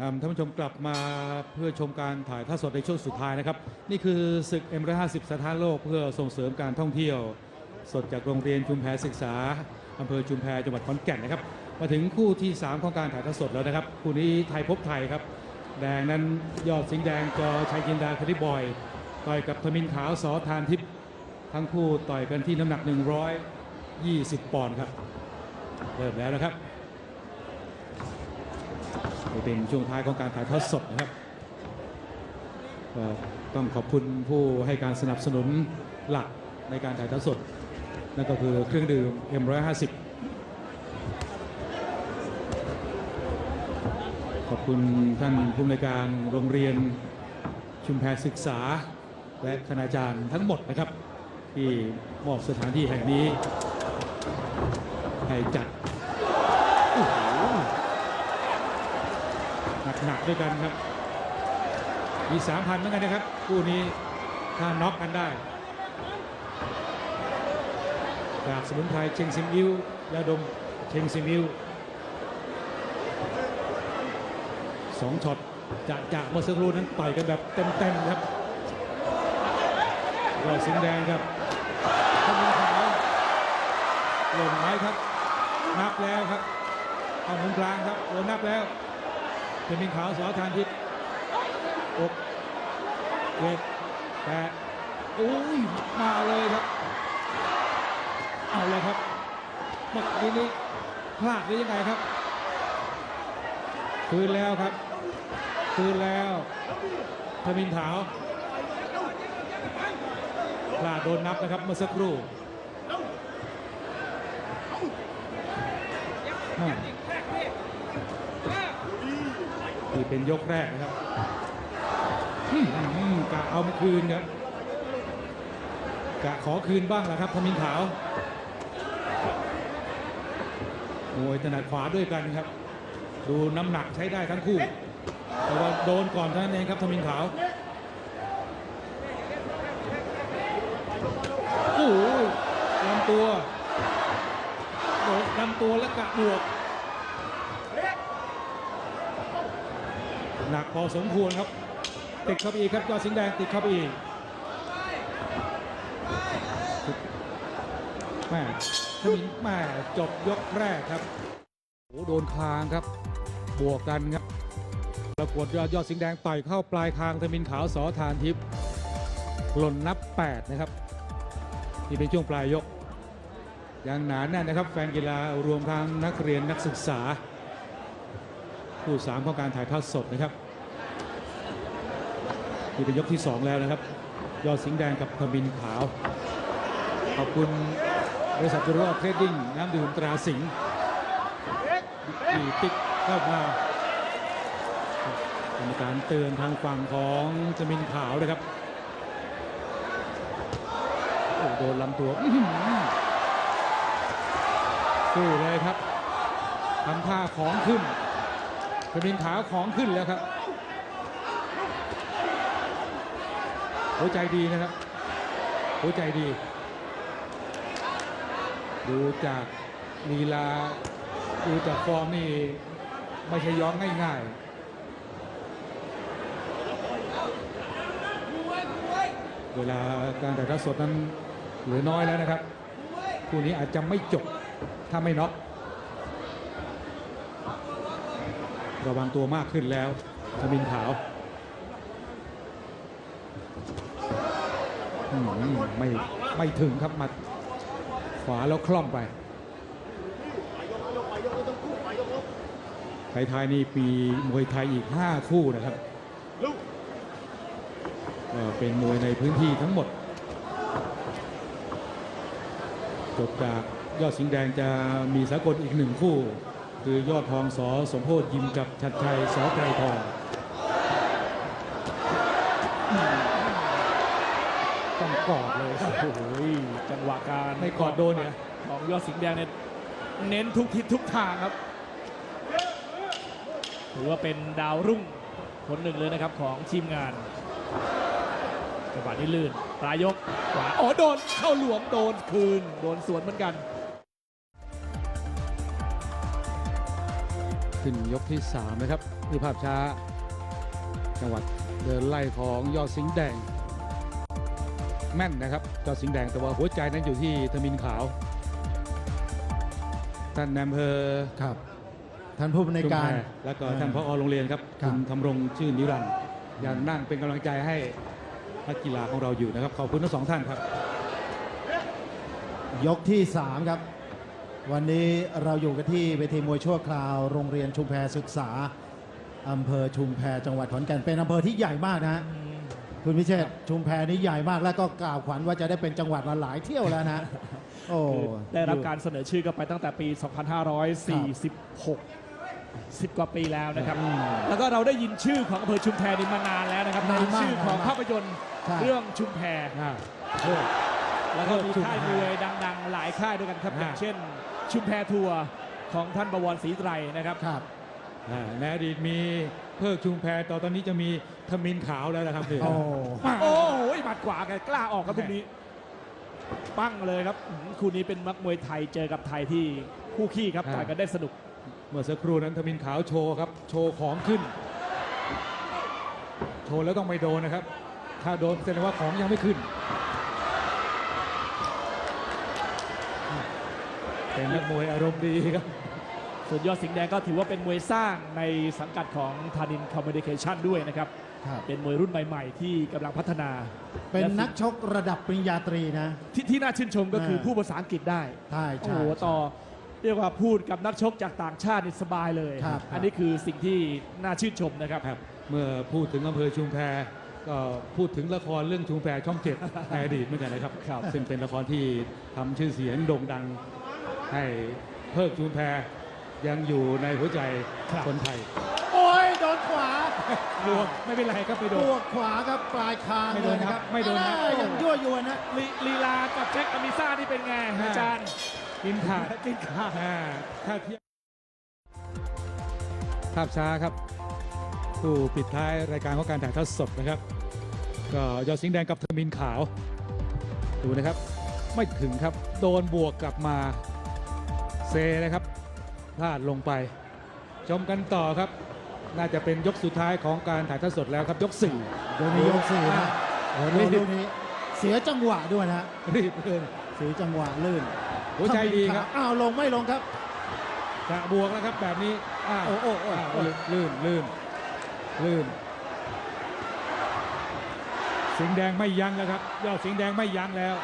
นำท่านผู้ชมกลับมาเพื่อชมการถ่ายทอดสดในช่วงสุดท้ายนะครับ นี่คือศึก M150 สถานโลกเพื่อส่งเสริมการท่องเที่ยว สดจากโรงเรียนชุมแพศึกษาอำเภอชุมแพจังหวัดขอนแก่นนะครับ มาถึงคู่ที่ 3 ของการถ่ายทอดสดแล้วนะครับ คู่นี้ไทยพบไทยครับ แดงนั้นยอดสิงห์แดงจอชัยกินดาคดิบอย ต่อยกับธมินขาวสอทานทิพย์ทั้งคู่ต่อยกันที่น้ำหนัก 120 ปอนด์ครับเริ่มแล้วนะครับ นี่เป็นช่วงท้ายของการถ่ายทอดสดนะครับต้องขอบคุณผู้ให้การสนับสนุนหลักในการถ่ายทอดสด นั่นก็คือเครื่องดื่ม M150 ขอบคุณท่านผู้อำนวยการโรงเรียนชุมแพศึกษา และคณาจารย์ทั้งหมดนะครับ ที่มอบสถานที่แห่งนี้ให้จัด หนักด้วยกันครับ มีสามพันเหมือนกันนะครับคู่นี้ถ้าน็อกกันได้จากสมุนไพรเชงซิมิวยาดมเชงซิมิวสองช็อตจะจะเมื่อสักครู่นั้นต่อยกันแบบเต็มๆครับรอยสิงแดงครับขมิ้นขาวหล่นไหมครับ นับแล้วครับเอามุมกลางครับโดนนับแล้ว เทมินขาวสอทานทิพย์อกเจ็ดแปดอุ้ยมาเลยครับ เอาเลยครับเมื่อกี้นี้พลาดหรือยังไงครับ คืนแล้วครับ คืนแล้วเทมินขาวพลาดโดนนับนะครับเมื่อสักครู่ ที่เป็นยกแรกนะครับกะเอาคืนครับกะขอคืนบ้างแหละครับธมินขาวมวยถนัดขวาด้วยกันครับ ดูน้ำหนักใช้ได้ทั้งคู่ แต่ว่าโดนก่อนเท่านั้นเองครับธมินขาวโอ้โหลำตัวดดลำตัวและกะบวก นักพอสมควรครับ ติดเข้าไปอีกครับยอดสิงห์แดงติดเข้าไปอีกแม่ทมินแม่จบยกแรกครับโอ้โดนคางครับ บวกกันครับประกวดยอดยอดสิงห์แดงต่อยเข้าปลายคางทมินขาวสอทานทิพย์หล่นนับ 8 นะครับ นี่เป็นช่วงปลายยกยังหนาแน่นนะครับ แฟนกีฬารวมทั้งนักเรียนนักศึกษาคู่สามของการถ่ายทอดสดนะครับ นี่เป็นยกที่ 2 แล้วนะครับ ยอดสิงห์แดงกับขมินขาว ขอบคุณบริษัทจุรอดเทรดดิ้งน้ำดื่มตราสิงห์ที่ติ๊กเข้ามากรรมการเตือนทางฝั่งของจมินขาวนะครับโอ้โดนลำตัวสู้เลยครับทำท่าของขึ้นกระบินขาวของขึ้นแล้วครับ หัวใจดีนะครับ หัวใจดี ดูจากลีลา ดูจากฟอร์มนี่ไม่ใช่ย้อมง่ายๆเวลาการถ่ายทอดสดนั้นเหลือน้อยแล้วนะครับ คู่นี้อาจจะไม่จบถ้าไม่น็อกระวังตัวมากขึ้นแล้วธมินขาวอืม ไม่ไม่ถึงครับมัดขวาแล้วคล่อมไปไทยๆนี่ปีมวยไทยอีก 5 คู่นะครับก็เป็นมวยในพื้นที่ทั้งหมดจบจากยอดสิงห์แดงจะมีสากลอีกหนึ่งคู่ คือยอดทองสอสมโพธยิมกับชัดชัยสอไกรทอง ต้อง กอดเลยครับโอ้โหจังหวะการไม่กอดโดนเนี่ยของยอดสิงห์แดงเนี่ยเน้นทุกทิศทุกทางครับถือว่าเป็นดาวรุ่งคนหนึ่งเลยนะครับของทีมงานจังหวะนี้ลื่นปลายยกขวาโอ้โดนเข้าหลวมโดนคืน โดนสวนเหมือนกัน ขึ้นยกที่3นะครับนี่ภาพช้า จังหวัดเดินไล่ของยอดสิงห์แดง แม่นนะครับยอดสิงห์แดงแต่ว่าหัวใจนั้นอยู่ที่ทมินขาวท่านนายอำเภอครับ ท่านผู้บริชุมกาแพรแล้วก็เออท่านพอโรงเรียนครับครับคุณทำรงชื่นนิรันดร์ยังนั่งเป็นกำลังใจให้นักกีฬาของเราอยู่นะครับขอบคุณทั้งสองท่านครับ ยกที่ 3 ครับ วันนี้เราอยู่กันที่เวทีมวยชั่วคราว โรงเรียนชุมแพศึกษาอำเภอชุมแพจังหวัดขอนแก่นเป็นอำเภอที่ใหญ่มากนะฮะ คุณพิเชษฐ์ชุมแพนี่ใหญ่มากแล้วก็กล่าวขวัญว่าจะได้เป็นจังหวัดมาหลายเที่ยวแล้วนะ โอ้คือได้รับการเสนอชื่อกันไปตั้งแต่ปี 2546 10 กว่าปีแล้วนะครับอืมแล้วก็เราได้ยินชื่อของอำเภอชุมแพนี่มานานแล้วนะครับในนานมากชื่อของนานมากภาพยนตร์ใช่ เรื่องชุมแพ อ่าโอ้ แล้วก็มีชุมแพค่ายมวยดังๆ หลายค่ายด้วยกันครับอ่าอย่างเช่น ชุมแพทัวร์ของท่านประวรศรีไตรนะครับ ครับ อ่าในอดีตมี เพิกชุมแพต่อตอนนี้จะมีทมินขาวแล้วนะครับพี่โอ้โอ้โหหมัดขวาแกกล้าออกครับตรงนี้ ปั้งเลยครับอื้อหือคู่นี้เป็นมักมวยไทยเจอกับไทยที่คู่ขี้ครับต่อยกันได้สนุก เมื่อสักครู่นั้นทมินขาวโชว์ครับ โชว์ของขึ้น โชว์แล้วต้องไม่โดนนะครับ ถ้าโดนแสดงว่าของยังไม่ขึ้นเป็นนักมวยอารมณ์ดีครับ ส่วนยอดสิงห์แดงก็ถือว่าเป็นมวยสร้างในสังกัดของธานินคอมมิ n นิเคชันด้วยนะครับ ครับ เป็นมวยรุ่นใหม่ ๆ ที่กำลังพัฒนาเป็นและนักชกระดับปริญญาตรีนะที่ที่น่าชื่นชมก็คืออ่าผู้ภาษาอังกฤษได้ ใช่โอ้ใช่ โหต่อเรียกว่าพูดกับนักชกจากต่างชาตินี่สบายเลย ครับ อันนี้คือสิ่งที่น่าชื่นชมนะครับ ครับเมื่อพูดถึงอำเภอชุมแพก็พูดถึงละครเรื่องชุมแพช่องเจ็ด ในอดีตเหมือนกันนะครับครับ ซึ่งเป็นละครที่ทำชื่อเสียงโด่งดังให้เพิกชุมแพ ยังอยู่ในหัวใจคนไทยโอ้ยโดนขวาบวกไม่เป็นไรครับไม่โดบน วกขวาครับปลายคางไม่โดนเลยครับไม่โดนครับเอ้ยยังยั่วยวนนะ ลีลีลากับแจ็คอามิซ่านี่เป็นไงอาจารย์ กินขาดกินขาดอ่าถ้าเทียบภาพช้าครับ ผู้ปิดท้ายรายการของการถ่ายทอดสดนะครับ ก็ยอดสิงห์แดงกับทมินขาว ดูนะครับ ไม่ถึงครับ โดนบวกกลับมา เซนะครับ พลาดลงไป ชมกันต่อครับ น่าจะเป็นยกสุดท้ายของการถ่ายทอดสดแล้วครับ ยกสี่โดนในยกสี่นะโอ้โหรีบลูกนี้เสียจังหวะด้วยนะรีบเกินเสียจังหวะลื่นหัวใจดีครับอ้าวลงไม่ลงครับกะบวกแล้วครับแบบนี้อ้าวโอ้โอ้โอ้อ้าวลื่นลื่นลื่นสิงห์แดงไม่ยั้งแล้วครับยอดสิงห์แดงไม่ยั้งแล้ว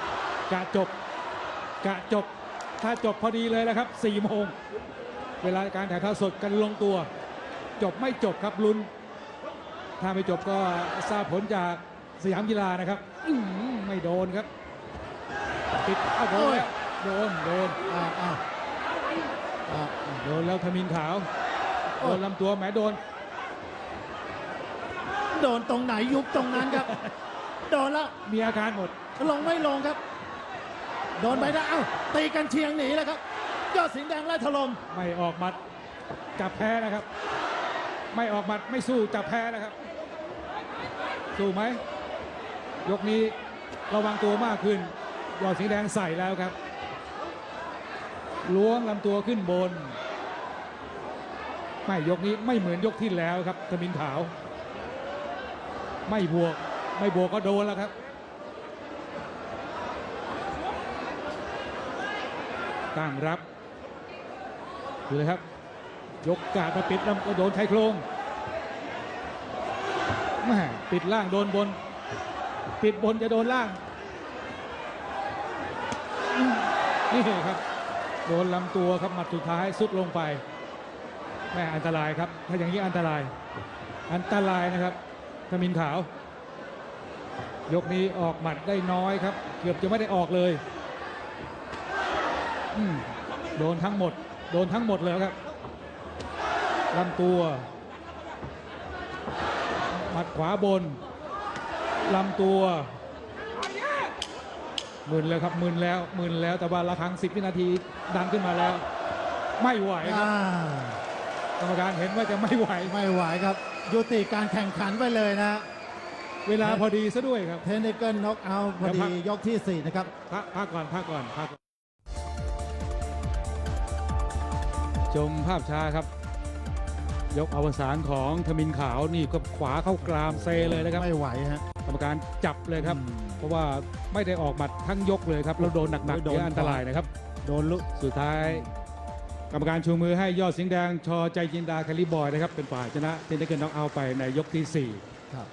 กะจบกะจบถ้าจบพอดีเลยแล้วครับ4โมง เวลาการถ่ายทอดสดกันลงตัว จบไม่จบครับลุ้น ถ้าไม่จบก็ทราบผลจากสยามกีฬานะครับอื้อหือไม่โดนครับติดเอาโดนแล้วโดนโดนอ้าวอ้าวอ้าวโดนแล้วทมินขาวโดนลำตัวแหมโดน โดนตรงไหนยุบตรงนั้นครับ โดนแล้วมีอาการหมดลงไม่ลงครับ โดนไปนะเอ้าตีกันเชียงหนีแล้วครับ ยอดสิงห์แดงไล่ถล่มไม่ออกหมัดจับแพ้นะครับ ไม่ออกหมัดไม่สู้จับแพ้นะครับ สู้ไหมยกนี้ระวังตัวมากขึ้น ยอดสีแดงใส่แล้วครับล้วงลำตัวขึ้นบน ไม่ยกนี้ไม่เหมือนยกที่แล้วครับทมินขาว ไม่บวกไม่บวกก็โดนแล้วครับตั้งรับ ดูเลยครับ ยกกาดมาปิดลำก็โดนชายโครงแม่ปิดล่างโดนบน ปิดบนจะโดนล่าง นี่ครับ โดนลำตัวครับหมัดสุดท้ายสุดลงไปแม่อันตรายครับ ถ้าอย่างนี้อันตราย อันตรายนะครับทมินขาว ยกนี้ออกหมัดได้น้อยครับ เกือบจะไม่ได้ออกเลยโดนทั้งหมด โดนทั้งหมดเลยครับลำตัวหมัดขวาบนลำตัวมึนแล้วครับมึนแล้วมึนแล้วแต่ว่าละครั้ง10วินาทีดังขึ้นมาแล้ว ไม่ไหวครับอ่ากรรมการเห็นว่าจะไม่ไหวไม่ไหวครับ ยุติการแข่งขันไปเลยนะ เวลาพอดีซะด้วยครับเทนนิเกิลน็อกเอาท์พอเดี๋ยวพัดีกยกที่ 4 นะครับพักพักก่อนพักก่อนพัก ชมภาพช้าครับ ยกอวสานของทมินขาวนี่ก็ขวาเข้ากรามเซเลยนะครับ ไม่ไหวฮะกรรมการจับเลยครับ อืม เพราะว่าไม่ได้ออกหมัดทั้งยกเลยครับแล้วโดนหนักๆโดน เดี๋ยวอันตรายนะครับ โดนลุกสุดท้าย กรรมการชูมือให้ยอดสิงห์แดงชอใจจินดาคาลิบอยนะครับเป็นฝ่ายชนะเทนนิสเกิลน็อกเอาท์ไปในยกที่4ครับ